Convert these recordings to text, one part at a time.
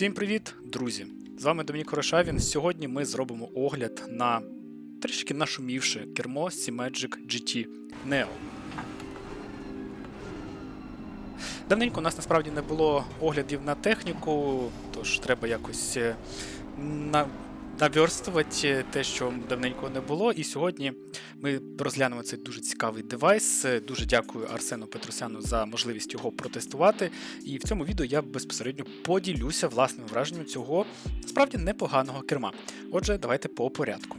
Всім привіт, друзі! З вами Домінік Хорошавін. Сьогодні ми зробимо огляд на трішки нашумівше кермо C-Magic GT Neo. Давненько у нас насправді не було оглядів на техніку, тож треба якось е, на... наверстувати те, що давненько не було. І сьогодні ми розглянемо цей дуже цікавий девайс. Дуже дякую Арсену Петросяну за можливість його протестувати. І в цьому відео я безпосередньо поділюся власним враженням цього справді непоганого керма. Отже, давайте по порядку.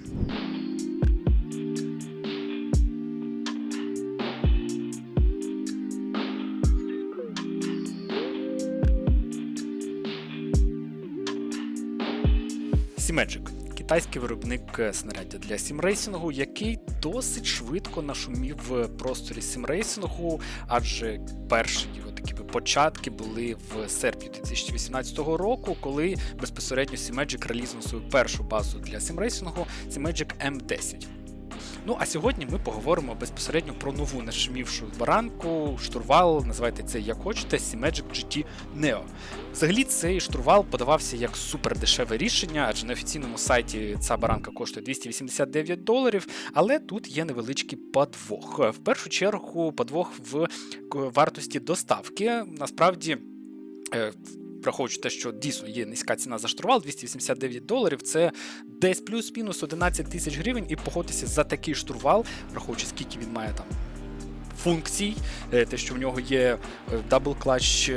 Сімеджик китайський виробник е, снаряддя для сімрейсінгу, який досить швидко нашумів в просторі сімрейсінгу, адже перші його такі початки були в серпні 2018 року, коли безпосередньо Сімеджик релізнув свою першу базу для сімрейсінгу Сімеджик M10. Ну а сьогодні ми поговоримо безпосередньо про нову нашумівшу баранку, штурвал, називайте це як хочете, Magic GT Neo. Взагалі цей штурвал подавався як супер дешеве рішення, адже на офіційному сайті ця баранка коштує 289 доларів, але тут є невеличкий подвох. В першу чергу, подвох в вартості доставки. Насправді. Е, Враховуючи те, що дійсно є низька ціна за штурвал, 289 доларів, це десь плюс-мінус 11 тисяч гривень, і погодитися за такий штурвал, враховуючи скільки він має там функцій, е, те, що в нього є дабл клач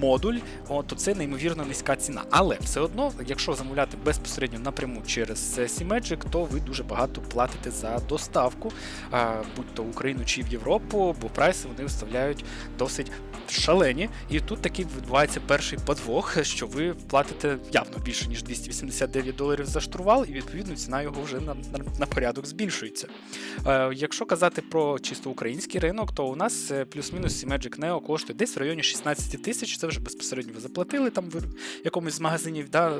модуль, о, то це неймовірно низька ціна. Але все одно, якщо замовляти безпосередньо напряму через C-Magic, то ви дуже багато платите за доставку, будь то в Україну чи в Європу, бо прайси вони виставляють досить шалені. І тут такий відбувається перший подвох, що ви платите явно більше ніж 289 доларів за штурвал, і відповідно ціна його вже на, на, на порядок збільшується. Е, якщо казати про чисто український ринок, то у нас е, плюс-мінус Magic Neo коштує десь в районі 16 тисяч. Це вже безпосередньо ви заплатили там в якомусь з магазинів. Да,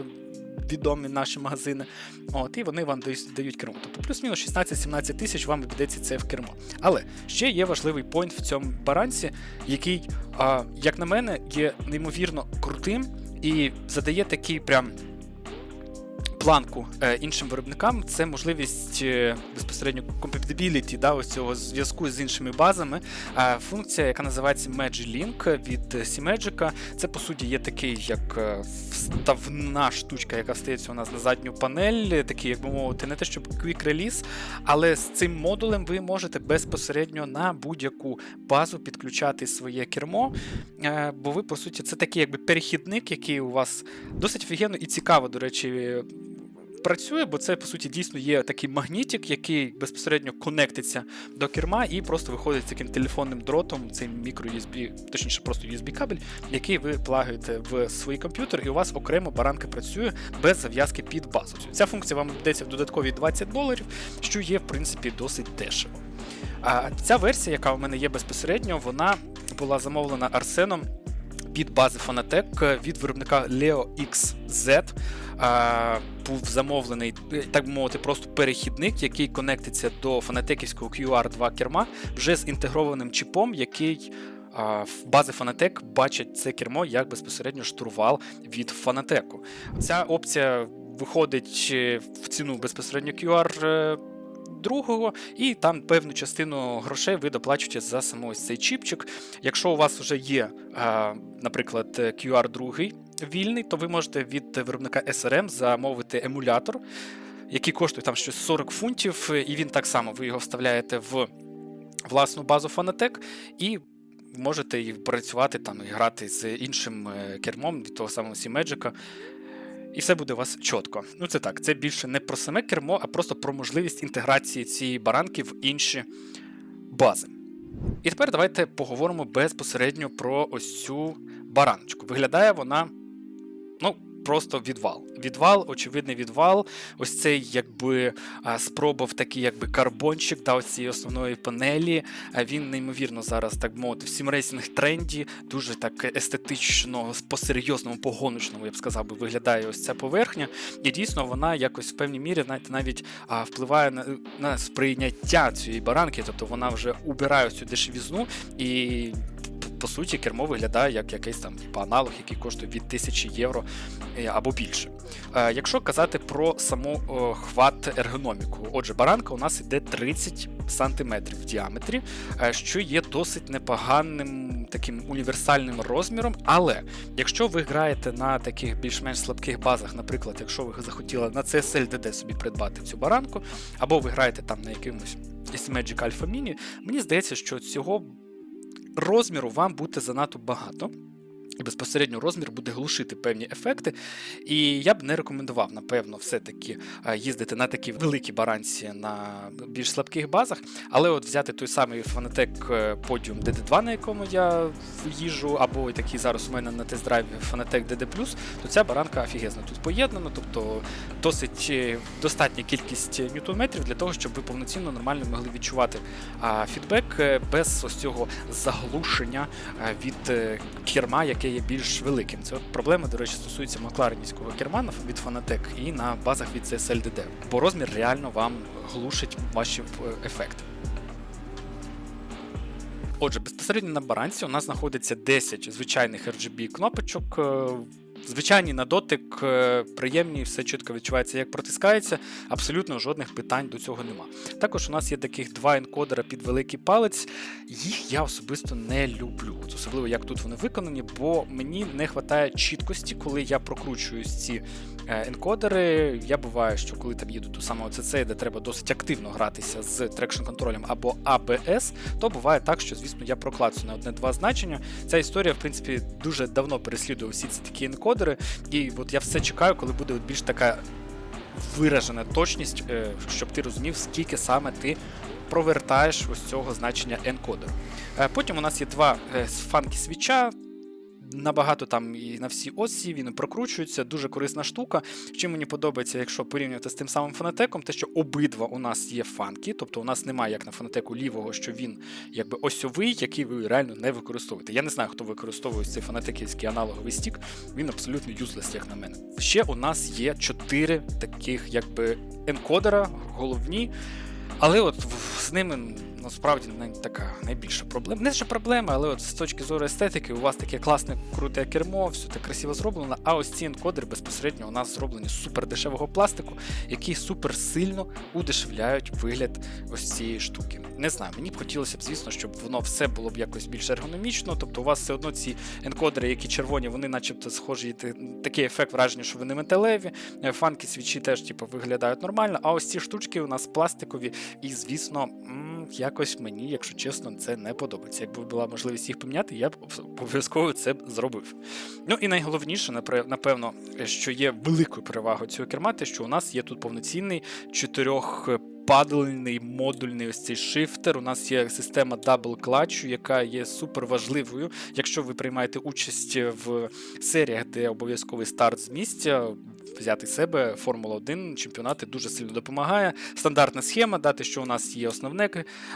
Відомі наші магазини, от і вони вам дають, дають кермо. Тобто плюс-мінус 16-17 тисяч вам обійдеться це в кермо. Але ще є важливий пойнт в цьому баранці, який, а, як на мене, є неймовірно крутим і задає такий прям планку е, іншим виробникам. Це можливість е, безпосередньо compatibility, да, ось цього зв'язку з іншими базами. Функція, яка називається Magilink від Symmegic, це по суті є такий, як е, вставна штучка, яка стається у нас на задню панель, такий, як би мовити, не те, щоб quick release, але з цим модулем ви можете безпосередньо на будь-яку базу підключати своє кермо. Бо ви, по суті, це такий якби перехідник, який у вас досить офігенно і цікаво, до речі. Працює, бо це по суті дійсно є такий магнітик, який безпосередньо конектиться до керма і просто виходить таким телефонним дротом, цей мікро-USB, точніше, просто USB-кабель, який ви плагаєте в свій комп'ютер, і у вас окремо баранка працює без зав'язки під базу. Ця функція вам йдеться в додаткові 20 доларів, що є в принципі досить дешево. А ця версія, яка у мене є безпосередньо, вона була замовлена Арсеном під бази Fanatec від виробника Leo XZ. Був замовлений, так би мовити, просто перехідник, який конектиться до фанатеківського QR2 керма вже з інтегрованим чіпом, який в бази Fanatec бачить це кермо як безпосередньо штурвал від Fanatec. Ця опція виходить в ціну безпосередньо QR другого, і там певну частину грошей ви доплачуєте за саме ось цей чіпчик. Якщо у вас вже є, наприклад, QR другий вільний, то ви можете від виробника SRM замовити емулятор, який коштує там щось 40 фунтів, і він так само ви його вставляєте в власну базу Fanatec і. Можете і працювати там і грати з іншим е, кермом від того самого Сімеджика. І все буде у вас чітко. Ну це так, це більше не про саме кермо, а просто про можливість інтеграції цієї баранки в інші бази. І тепер давайте поговоримо безпосередньо про ось цю бараночку. Виглядає вона, ну, просто відвал. Відвал, очевидний відвал. Ось цей якби спроба в такий якби карбончик да, ось цієї основної панелі. Він неймовірно зараз, так мовити, в сімрейсинг тренді, дуже так естетично, по-серйозному, по-гоночному, я б сказав, би, виглядає ось ця поверхня. І дійсно вона якось в певній мірі навіть, навіть а, впливає на, на сприйняття цієї баранки, тобто вона вже убирає цю дешевізну і по суті кермо виглядає як якийсь там типу, аналог, який коштує від 1000 євро е, або більше. Е, Якщо казати про саму хват ергономіку, отже, баранка у нас іде 30 см в діаметрі, е, що є досить непоганим таким універсальним розміром. Але якщо ви граєте на таких більш-менш слабких базах, наприклад, якщо ви захотіли на CSL DD собі придбати цю баранку, або ви граєте там на якимось Magic Alpha Mini, мені здається, що цього розміру вам буде занадто багато. І безпосередньо розмір буде глушити певні ефекти. І я б не рекомендував, напевно, все-таки е, їздити на такі великі баранці на більш слабких базах. Але от взяти той самий Fanatec Podium DD2, на якому я їжджу, або такий зараз у мене на тест-драйві Fanatec DD+, то ця баранка офігезна тут поєднана, тобто досить е, достатня кількість ньютон-метрів для того, щоб ви повноцінно нормально могли відчувати фідбек е, без ось цього заглушення е, від е, керма, яке є більш великим. Це проблема, до речі, стосується макларенівського кермана від Fanatec і на базах від CSL DD, бо розмір реально вам глушить ваші е, ефекти. Отже, безпосередньо на баранці у нас знаходиться 10 звичайних RGB кнопочок. Звичайні на дотик, е, приємні, все чітко відчувається, як протискається. Абсолютно жодних питань до цього нема. Також у нас є таких два енкодера під великий палець. Їх я особисто не люблю. Особливо як тут вони виконані, бо мені не вистачає чіткості, коли я прокручую ці е, енкодери. Я буває, що коли там їду ту самого CC, де треба досить активно гратися з трекшн контролем або ABS, то буває так, що звісно я проклацаю на одне-два значення. Ця історія, в принципі, дуже давно переслідує всі ці такі енкодери, і от я все чекаю, коли буде от більш така виражена точність, е, щоб ти розумів, скільки саме ти провертаєш ось цього значення енкодеру. Е, Потім у нас є два е, фанки свіча. Набагато там і на всі осі він прокручується, дуже корисна штука. Чим мені подобається, якщо порівнювати з тим самим фонотеком, те, що обидва у нас є фанки, тобто у нас немає як на фонотеку лівого, що він якби осьовий, який ви реально не використовуєте. Я не знаю, хто використовує цей фонотеківський аналоговий стік, він абсолютно юзлес, як на мене. Ще у нас є чотири таких якби енкодера, головні. Але от з ними насправді така найбільша проблема. Не що проблема, але от з точки зору естетики, у вас таке класне круте кермо, все так красиво зроблено. А ось ці енкодери безпосередньо у нас зроблені з супер дешевого пластику, які супер сильно удешевляють вигляд ось цієї штуки. Не знаю, мені б хотілося б, звісно, щоб воно все було б якось більш ергономічно. Тобто, у вас все одно ці енкодери, які червоні, вони начебто схожі, ти- такий ефект враження, що вони металеві. Е, Фанки свічі теж типу, виглядають нормально. А ось ці штучки у нас пластикові, і звісно, якось мені, якщо чесно, це не подобається. Якби була можливість їх поміняти, я б обов'язково це б зробив. Ну і найголовніше, напевно, що є великою перевагою цього керма, те, що у нас є тут повноцінний чотирьох. Падальний модульний ось цей шифтер. У нас є система Clutch, яка є супер важливою. Якщо ви приймаєте участь в серіях, де обов'язковий старт з місця, взяти себе Формула 1 чемпіонати дуже сильно допомагає. Стандартна схема, дати, що у нас є основне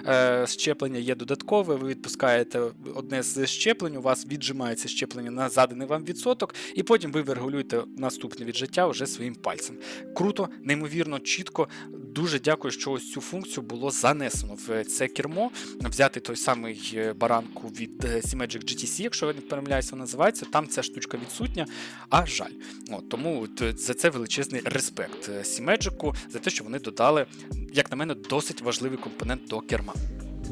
е, щеплення, є додаткове. Ви відпускаєте одне з щеплень, у вас віджимається щеплення на заданий вам відсоток, і потім ви регулюєте наступне віджиття вже своїм пальцем. Круто, неймовірно, чітко. Дуже дякую, що ось цю функцію було занесено в це кермо. Взяти той самий е, баранку від C-Magic GTC, якщо я не помиляюся, вона називається. Там ця штучка відсутня, а жаль. От, тому е, за це величезний респект е, Сімеджику, за те, що вони додали, як на мене, досить важливий компонент до керма.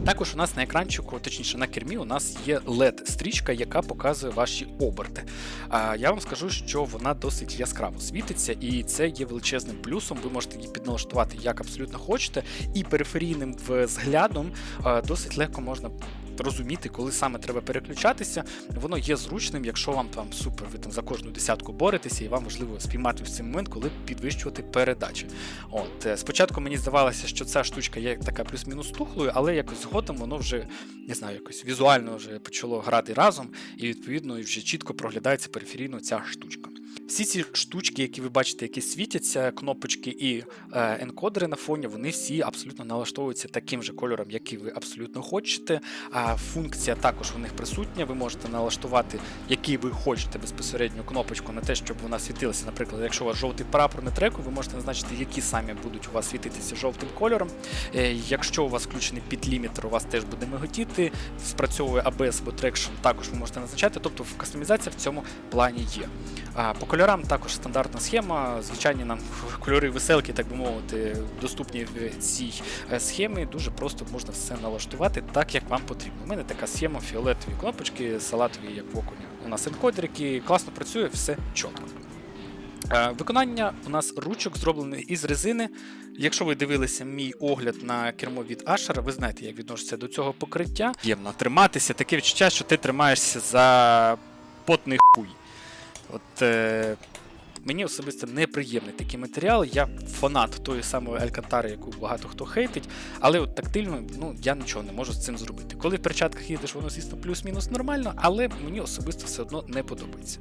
Також у нас на екранчику, точніше на кермі, у нас є LED-стрічка, яка показує ваші оберти. А я вам скажу, що вона досить яскраво світиться, і це є величезним плюсом. Ви можете її підналаштувати як абсолютно хочете, і периферійним взглядом досить легко можна. Розуміти, коли саме треба переключатися, воно є зручним, якщо вам там супер, ви там за кожну десятку боретеся, і вам важливо спіймати в цей момент, коли підвищувати передачі. От е, спочатку мені здавалося, що ця штучка є така плюс-мінус тухлою, але якось згодом воно вже не знаю, якось візуально вже почало грати разом, і відповідно вже чітко проглядається периферійно ця штучка. Всі ці штучки, які ви бачите, які світяться, кнопочки і е, енкодери на фоні, вони всі абсолютно налаштовуються таким же кольором, який ви абсолютно хочете. А функція також у них присутня. Ви можете налаштувати, який ви хочете безпосередньо кнопочку на те, щоб вона світилася. Наприклад, якщо у вас жовтий прапор на треку, ви можете назначити, які самі будуть у вас світитися жовтим кольором. Е, Якщо у вас включений підлімітер, у вас теж буде миготіти, спрацьовує ABS або Traction, також ви можете назначати. Тобто кастомізація в цьому плані є. По кольорам також стандартна схема. Звичайні нам кольори веселки, так би мовити, доступні в цій е, схемі. Дуже просто можна все налаштувати так, як вам потрібно. У мене така схема фіолетові кнопочки, салатові, як в окуні. У нас енкодер, який класно працює, все чітко. Е, Виконання у нас ручок зроблене із резини. Якщо ви дивилися мій огляд на кермо від Asher, ви знаєте, як відноситься до цього покриття. Ємно триматися, таке відчуття, що ти тримаєшся за потний хуй. От е, мені особисто неприємний такий матеріал. Я фанат тої самої Алькантари, яку багато хто хейтить, але от тактильно ну, я нічого не можу з цим зробити. Коли в перчатках їдеш, воно звісно плюс-мінус нормально, але мені особисто все одно не подобається.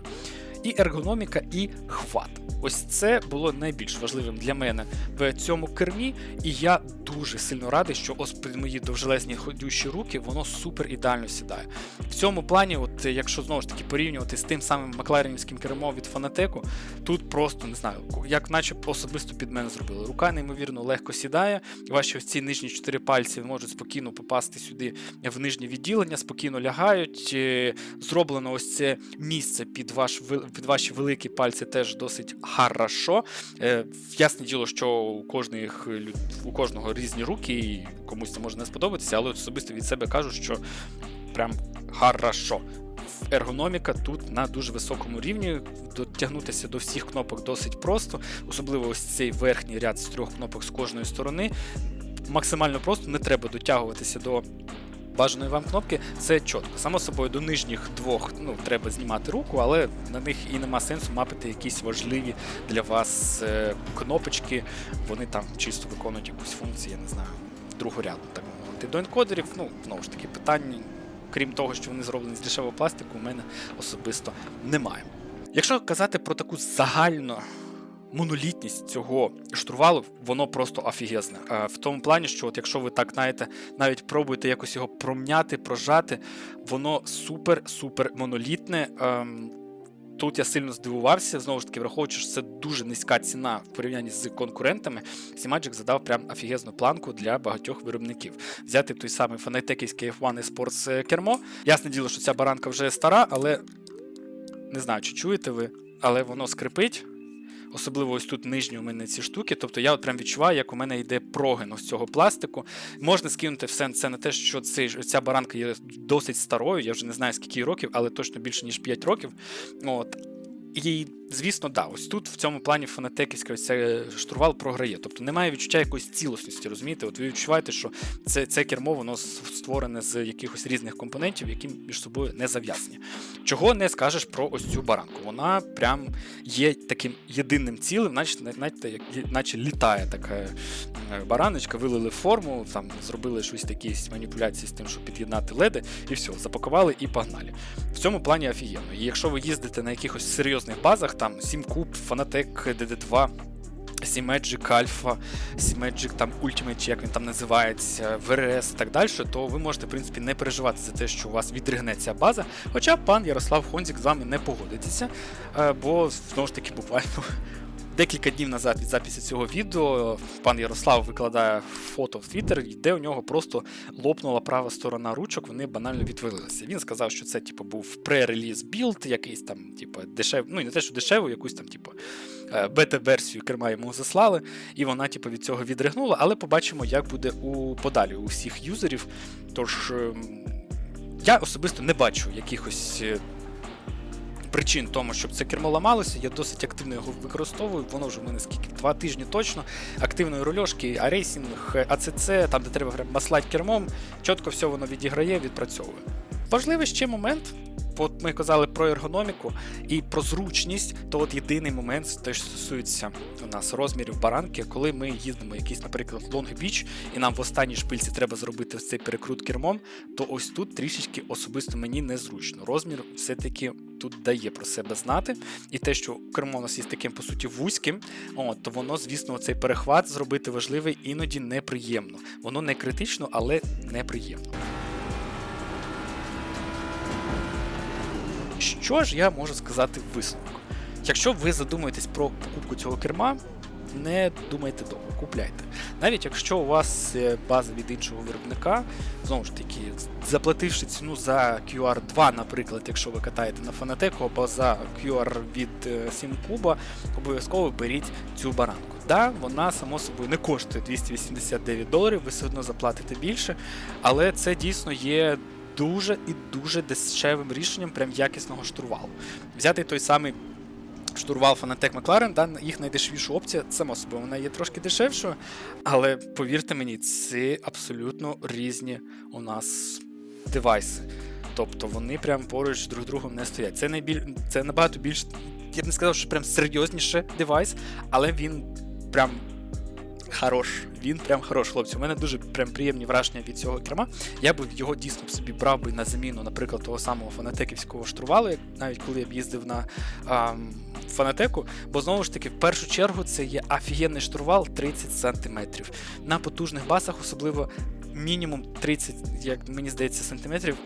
І ергономіка, і хват. Ось це було найбільш важливим для мене в цьому кермі, і я дуже сильно радий, що ось під мої довжелезні ходючі руки воно супер ідеально сідає. В цьому плані, от якщо знову ж таки порівнювати з тим самим Макларенівським кермом від Фанатеку, тут просто не знаю, як наче особисто під мене зробили. Рука неймовірно легко сідає. Ваші ось ці нижні чотири пальці можуть спокійно попасти сюди в нижнє відділення, спокійно лягають. Е, Зроблено ось це місце під ваш під ваші великі пальці теж досить хорошо. Е, Ясне діло, що у кожних у кожного різні руки, і комусь це може не сподобатися, але особисто від себе кажу, що прям хорошо. Ергономіка тут на дуже високому рівні. Дотягнутися до всіх кнопок досить просто, особливо ось цей верхній ряд з трьох кнопок з кожної сторони. Максимально просто не треба дотягуватися до бажаної вам кнопки. Це чітко. Само собою, до нижніх двох ну, треба знімати руку, але на них і нема сенсу мапити якісь важливі для вас е, кнопочки. Вони там чисто виконують якусь функцію, я не знаю, другорядну, так мовити. До енкодерів, ну, знову ж таки, питань, крім того, що вони зроблені з дешевого пластику, у мене особисто немає. Якщо казати про таку загальну монолітність цього штурвалу, воно просто офігезне. Е, В тому плані, що от якщо ви так знаєте, навіть пробуєте якось його промняти, прожати, воно супер-супер монолітне. Ем, Тут я сильно здивувався, знову ж таки, враховуючи, що це дуже низька ціна в порівнянні з конкурентами. Сімаджик задав прям офігезну планку для багатьох виробників. Взяти той самий фанатеківський F1 Esports кермо. Ясне діло, що ця баранка вже стара, але не знаю, чи чуєте ви, але воно скрипить. Особливо ось тут нижні у мене ці штуки. Тобто я от прям відчуваю, як у мене йде прогин з цього пластику. Можна скинути все це на те, що цей, ця баранка є досить старою. Я вже не знаю скільки років, але точно більше ніж 5 років. От. І, звісно, да, ось тут в цьому плані фанатеківська ось ця штурвал програє. Тобто немає відчуття якоїсь цілісності, розумієте? От ви відчуваєте, що це, це кермо воно створене з якихось різних компонентів, які між собою не зав'язані. Чого не скажеш про ось цю баранку? Вона прям є таким єдиним цілим, наче, як, наче літає така е, бараночка, вилили форму, там зробили щось такі маніпуляції з тим, щоб під'єднати леди, і все, запакували і погнали. В цьому плані офігенно. І якщо ви їздите на якихось серйозних базах, там Simcube, Fanatec, DD2. Magic Alpha, Magic там Ultimate, чи як він там називається, VRS і так далі, то ви можете, в принципі, не переживати за те, що у вас відригне ця база. Хоча пан Ярослав Хонзік з вами не погодиться, е, бо знову ж таки буквально декілька днів назад від записі цього відео пан Ярослав викладає фото в Твіттер, де у нього просто лопнула права сторона ручок, вони банально відвалилися. Він сказав, що це типу, був пререліз білд, якийсь там, типу, дешев, ну і не те, що дешеву, якусь там, типу, е, бета-версію керма йому заслали, і вона, типу, від цього відригнула, але побачимо, як буде у подалі у всіх юзерів. Тож ем, я особисто не бачу якихось. Причин тому, щоб це кермо ламалося, я досить активно його використовую. Воно вже в мене скільки два тижні точно. Активної рульошки, а рейсінг, АЦЦ, там де треба маслать кермом, чітко все воно відіграє, відпрацьовує. Важливий ще момент. От ми казали про ергономіку і про зручність, то от єдиний момент, те, що стосується у нас розмірів баранки, коли ми їздимо якийсь, наприклад, Beach, і нам в останній шпильці треба зробити цей перекрут кермом, то ось тут трішечки особисто мені незручно. Розмір все-таки тут дає про себе знати. І те, що кермо у нас є таким, по суті, вузьким, от, то воно, звісно, цей перехват зробити важливий іноді неприємно. Воно не критично, але неприємно. Що ж я можу сказати висновок? Якщо ви задумуєтесь про покупку цього керма, не думайте довго, купляйте. Навіть якщо у вас е, база від іншого виробника, знову ж таки, заплативши ціну за QR2, наприклад, якщо ви катаєте на Fanatec, або за QR від е, SimCube, обов'язково беріть цю баранку. Да, вона само собою не коштує 289 доларів, ви все одно заплатите більше, але це дійсно є дуже і дуже дешевим рішенням прям якісного штурвалу. Взяти той самий штурвал Fanatec McLaren, да, їх найдешевіша опція, само собою, вона є трошки дешевшою, але повірте мені, це абсолютно різні у нас девайси. Тобто вони прям поруч друг з другом не стоять. Це найбіль... це набагато більш, я б не сказав, що прям серйозніше девайс, але він прям хорош. Він прям хорош, хлопці. У мене дуже прям приємні враження від цього керма. Я б його дійсно собі брав би на заміну, наприклад, того самого фанатеківського штурвалу, навіть коли я б їздив на а, фанатеку. Бо знову ж таки, в першу чергу, це є офігенний штурвал 30 см. На потужних басах, особливо мінімум 30, як мені здається, сантиметрів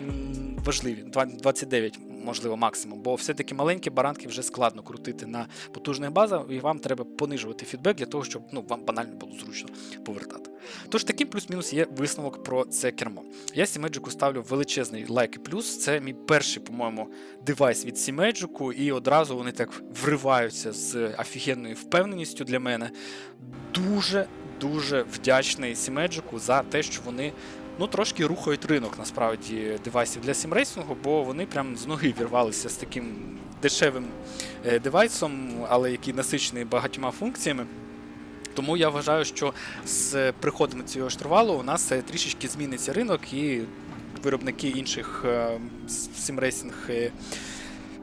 важливі. Два- 29, можливо, максимум. Бо все-таки маленькі баранки вже складно крутити на потужних базах, і вам треба понижувати фідбек для того, щоб ну, вам банально було зручно повертати. Тож такий плюс-мінус є висновок про це кермо. Я Сімеджику ставлю величезний лайк і плюс. Це мій перший, по-моєму, девайс від Сімеджику, і одразу вони так вриваються з офігенною впевненістю для мене. Дуже дуже вдячний Сімеджику за те, що вони ну трошки рухають ринок насправді девайсів для сімрейсингу, бо вони прям з ноги вірвалися з таким дешевим е, девайсом, але який насичений багатьма функціями. Тому я вважаю, що з приходом цього штурвалу у нас е, трішечки зміниться ринок, і виробники інших е, сімрейсинг е,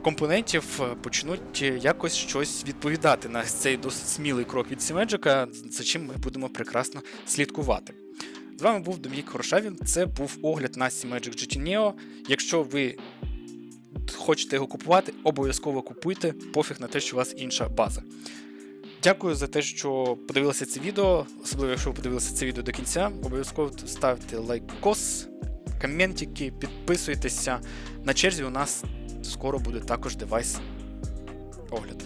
компонентів е, почнуть е, якось щось відповідати на цей досить смілий крок від Сімеджика, за чим ми будемо прекрасно слідкувати. З вами був Дом'їк Хорошавін. Це був огляд на Magic GT Neo. Якщо ви хочете його купувати, обов'язково купуйте, пофіг на те, що у вас інша база. Дякую за те, що подивилися це відео, особливо якщо ви подивилися це відео до кінця. Обов'язково ставте лайкос, коментики, підписуйтеся. На черзі у нас скоро буде також девайс огляд.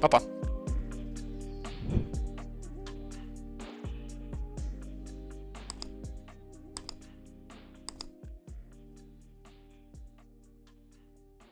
Па-па!